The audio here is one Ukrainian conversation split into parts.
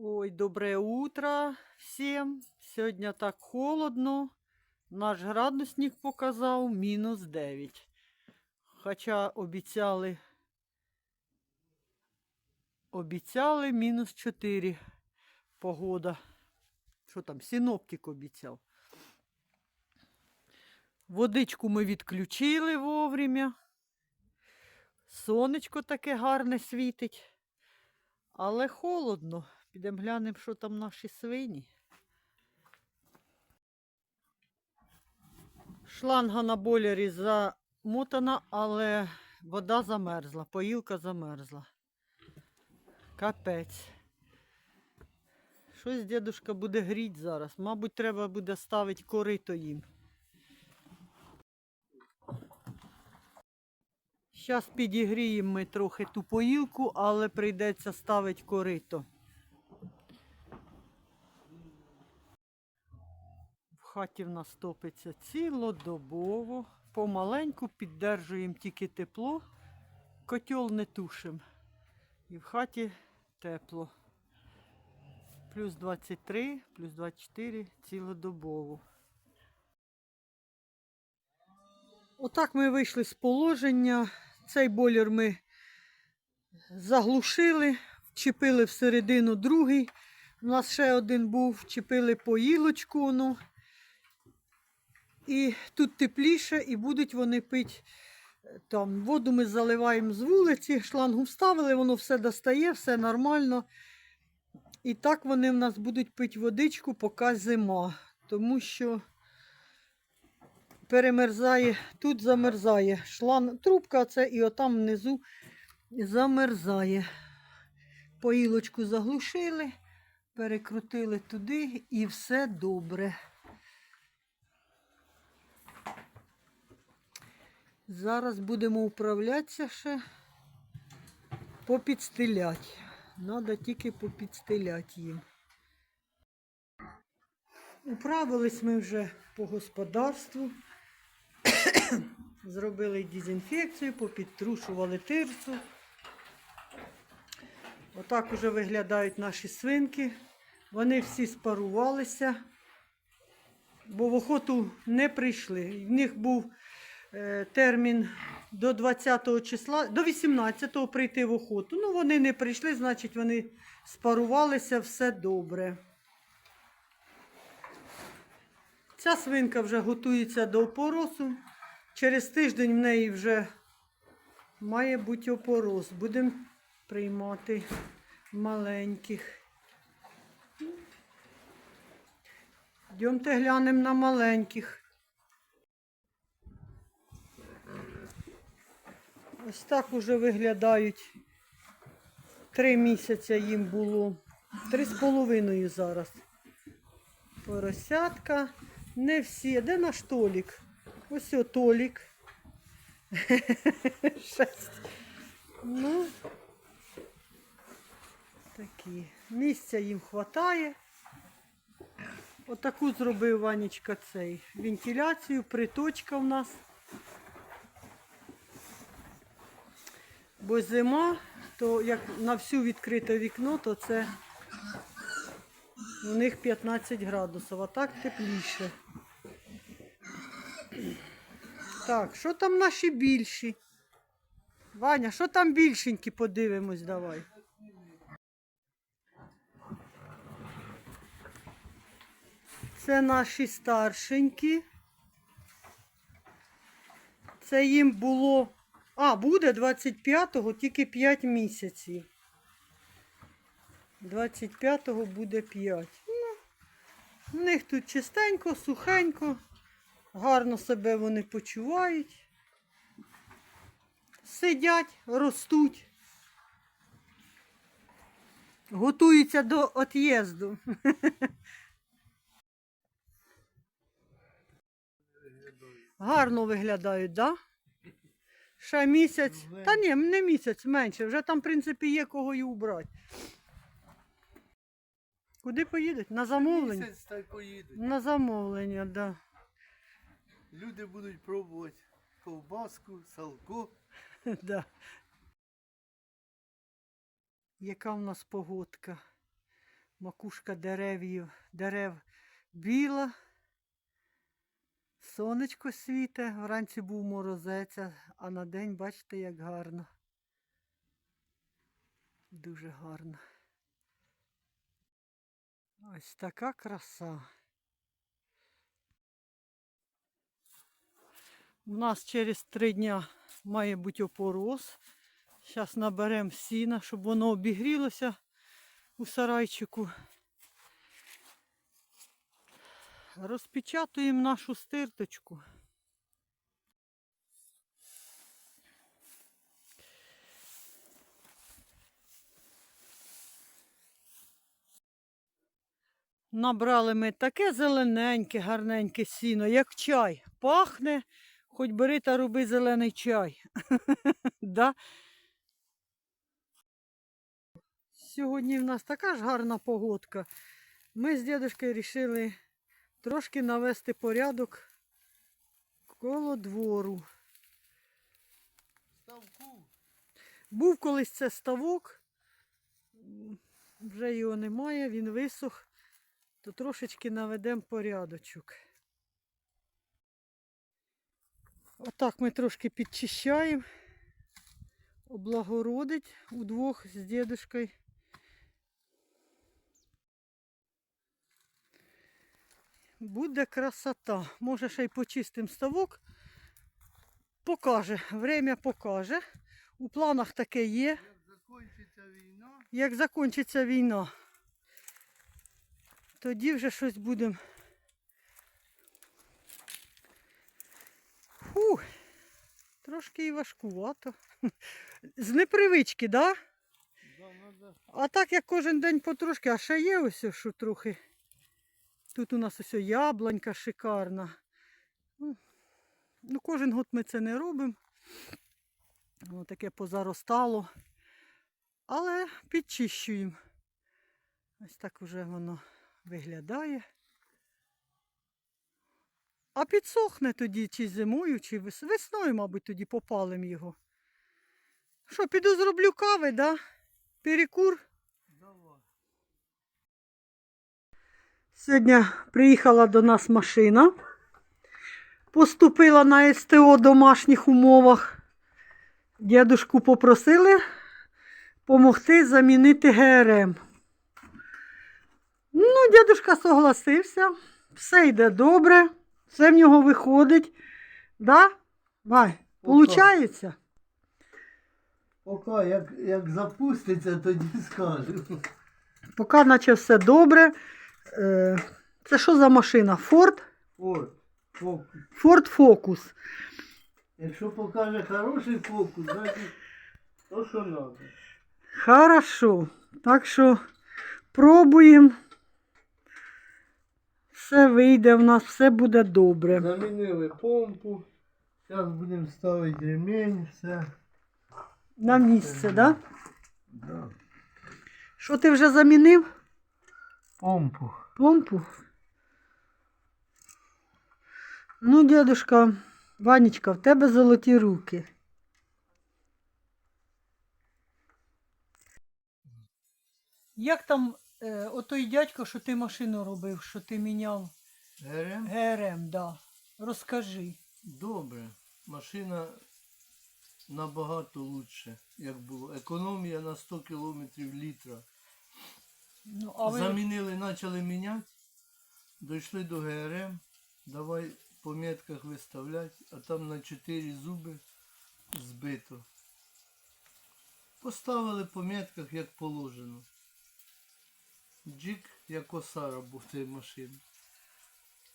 Ой, доброе утро всем. Сьогодні так холодно. Наш градусник показав мінус 9. Хоча обіцяли, обіцяли мінус 4 погода. Що там, синоптик обіцяв. Водичку ми відключили вовремя. Сонечко таке гарне світить. Але холодно. Підемо глянемо, що там наші свині. Шланга на бойлері замотана, але вода замерзла, поїлка замерзла. Капець. Щось дідушка буде гріть зараз. Мабуть, треба буде ставити корито їм. Зараз підігріємо ми трохи ту поїлку, але прийдеться ставити корито. В хаті в нас топиться цілодобово. Помаленьку піддержуємо тільки тепло, котел не тушимо. І в хаті тепло. Плюс 23, плюс 24 цілодобово. Отак ми вийшли з положення. Цей бойлер ми заглушили, вчепили всередину другий. У нас ще один був, вчепили поїлочку. Ну. І тут тепліше, і будуть вони пити. е, Там воду ми заливаємо з вулиці, шлангу вставили, воно все достає, все нормально. І так вони в нас будуть пити водичку, поки зима. Тому що перемерзає, тут замерзає шланг, трубка це і отам внизу замерзає. Поїлочку заглушили, перекрутили туди і все добре. Зараз будемо управлятися ще попідстиляти. Надо тільки попідстиляти їм. Управились ми вже по господарству. Зробили дезінфекцію, попідтрушували тирсу. Отак уже виглядають наші свинки. Вони всі спарувалися, бо в охоту не прийшли. В них був термін до 20 числа, до 18-го прийти в охоту. Ну, вони не прийшли, значить, вони спарувалися, все добре. Ця свинка вже готується до опоросу. Через тиждень в неї вже має бути опорос. Будемо приймати маленьких. Йдемте глянемо на маленьких. Ось так уже виглядають. Три місяці їм було. Три з половиною зараз. Поросятка. Не всі. Де наш Толік? Ось о. Ну, такі. Місця їм вистачає. Отаку зробив Ванечка цей вентиляцію, приточка в нас. Бо зима, то як на всю відкрите вікно, то це у них 15 градусів, а так тепліше. Так, що там наші більші? Ваня, що там більшенькі, подивимось, давай. Це наші старшенькі. Це їм було. А, буде 25-го, тільки 5 місяців. 25-го буде 5. Ну, в них тут чистенько, сухенько, гарно себе вони почувають. Сидять, ростуть. Готуються до від'їзду. Гарно виглядають, так? Да? Ще місяць. Та ні, не місяць, менше. Вже там, в принципі, є кого і убрати. Куди поїдуть? На замовлення? Місяць так поїдуть. На замовлення, так. Да. Люди будуть пробувати ковбаску, салко. Да. Яка в нас погодка? Макушка деревів, дерев біла. Сонечко світе, вранці був морозець, а- на день бачите, як гарно. Дуже гарно. Ось така краса. У нас через три дня має бути опороз. Зараз наберемо сіна, щоб воно обігрілося у сарайчику. Розпечатуємо нашу стирточку. Набрали ми таке зелененьке, гарненьке сіно, як чай. Пахне, хоч бери та роби зелений чай. да? Сьогодні в нас така ж гарна погодка. Ми з дідушкою вирішили трошки навести порядок коло двору. Ставку. Був колись це ставок, вже його немає, він висох, то трошечки наведемо порядочок. Отак ми трошки підчищаємо, облагородить удвох з дідушкою. Буде красота. Може ще й почистим ставок. Покаже, время покаже. У планах таке є. Як закінчиться війна, Як закінчиться війна, тоді вже щось будемо. Фу, трошки і важкувато. З непривички, да? да, А так як кожен день потрошки, а ще є ось що трохи. Тут у нас ось яблунька шикарна. Ну, ну, кожен год ми це не робимо. Воно таке позаростало. Але підчищуємо. Ось так вже воно виглядає. А підсохне тоді чи зимою, чи весною, мабуть, тоді попалимо його. Що, піду зроблю кави, да? Перекур. давай. Сьогодні приїхала до нас машина. Поступила на СТО в домашніх умовах. Дядушку попросили допомогти замінити ГРМ. Ну, дядушка согласився. Все йде добре, все в нього виходить. Да? Вай, получається? Поки як, як запуститься, тоді скажу. Поки наче все добре. Е, Це що за машина? Форд? От, фокус. Ford Focus. Якщо покаже хороший фокус, значить то, що треба. Хорошо. Так що пробуємо. Все вийде в нас, все буде добре. Замінили помпу. Зараз будемо ставити ремень, все. На місце, так? Да? Да. Що ти вже замінив? Помпу. Помпу. Ну, дядушка, Ванечка, в тебе золоті руки. Як там е, отой дядько, що ти машину робив, що ти міняв ГРМ? ГРМ, да. Розкажи. Добре. Машина набагато лучше, як було. Економія на 100 км літра. Ну, а ви... Замінили, почали міняти. Дійшли до ГРМ. Давай по метках виставляти, а там на 4 зуби збито. Поставили по метках, як положено. Джик, як оса роботи машини.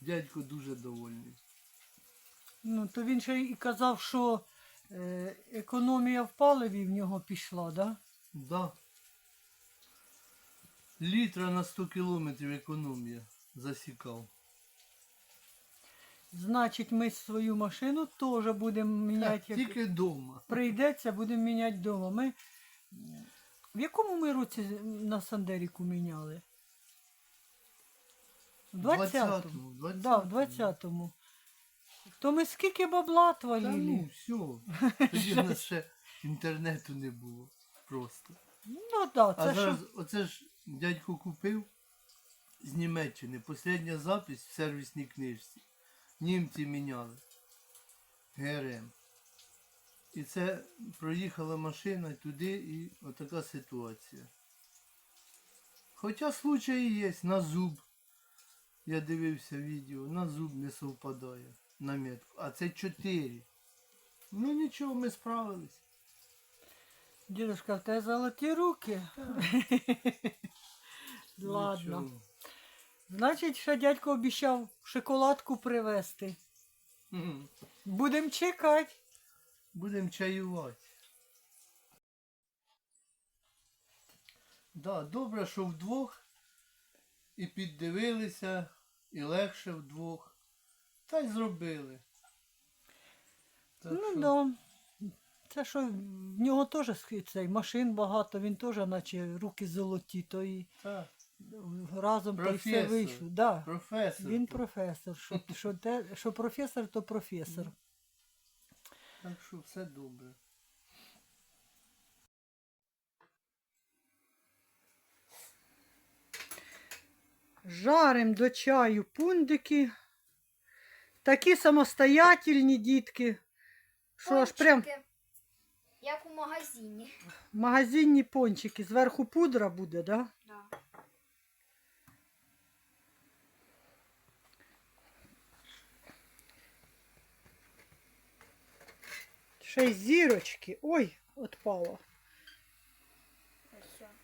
Дядько дуже довольний. Ну, то він ще і казав, що е, економія в паливі в нього пішла, да? Да. Літра на 100 кілометрів економія засікав. Значить, ми свою машину теж будемо міняти. Як тільки вдома. Прийдеться, будемо міняти вдома. Ми... В якому ми році на Сандеріку міняли? В 20-му. 20-му, Да, в 20-му. То ми скільки бабла Та ну, все. Тоді в нас ще інтернету не було. Просто. Ну так, да, А це зараз що? оце ж дядько купив з Німеччини. Последня запись в сервісній книжці. Німці міняли. ГРМ. І це проїхала машина туди і отака ситуація. Хоча случаї є, на зуб. Я дивився відео, на зуб не совпадає на метку. А це 4. Ну нічого, ми справились. Дідушка, в тебе золоті руки. Ладно. Значить, ще дядько обіцяв шоколадку привезти. Будемо чекати. Будемо чаювати. Да, добре, що вдвох і піддивилися, і легше вдвох. Та й зробили. Так ну що да. Це що в нього теж цей машин багато, він теж, наче руки золоті, то і так, разом то й все Професор. вийшло. Да. професор. Він професор. Що, що, те, що професор, то професор. Так що все добре. Жарим до чаю пундики. Такі самостоятельні дітки. Що аж прям Пончики, Як у магазині. магазинні пончики. Зверху пудра буде, да? Да. Ще й зірочки. Ой, отпала.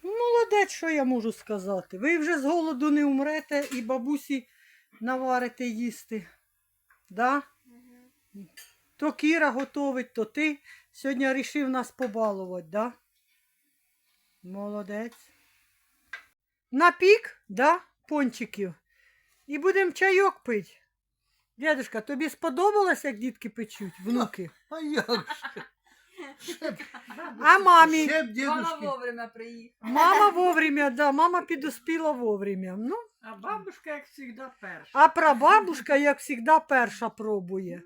Ну, молодець, що я можу сказати. Ви вже з голоду не умрете і бабусі наварите їсти. Да? Мгм. То Кіра готовить, то ти сьогодні вирішив нас побалувати, да? Молодець. Напік, да, пончиків. І будемо чайок пити. Дядюшка, тобі сподобалось, як дітки печуть, внуки? А як же? А мамі? Ще б Мама вовремя приїхала. Мама вовремя, да, мама підуспіла вовремя. Ну, А бабушка, як завжди, перша. а прабабушка, як завжди, перша пробує.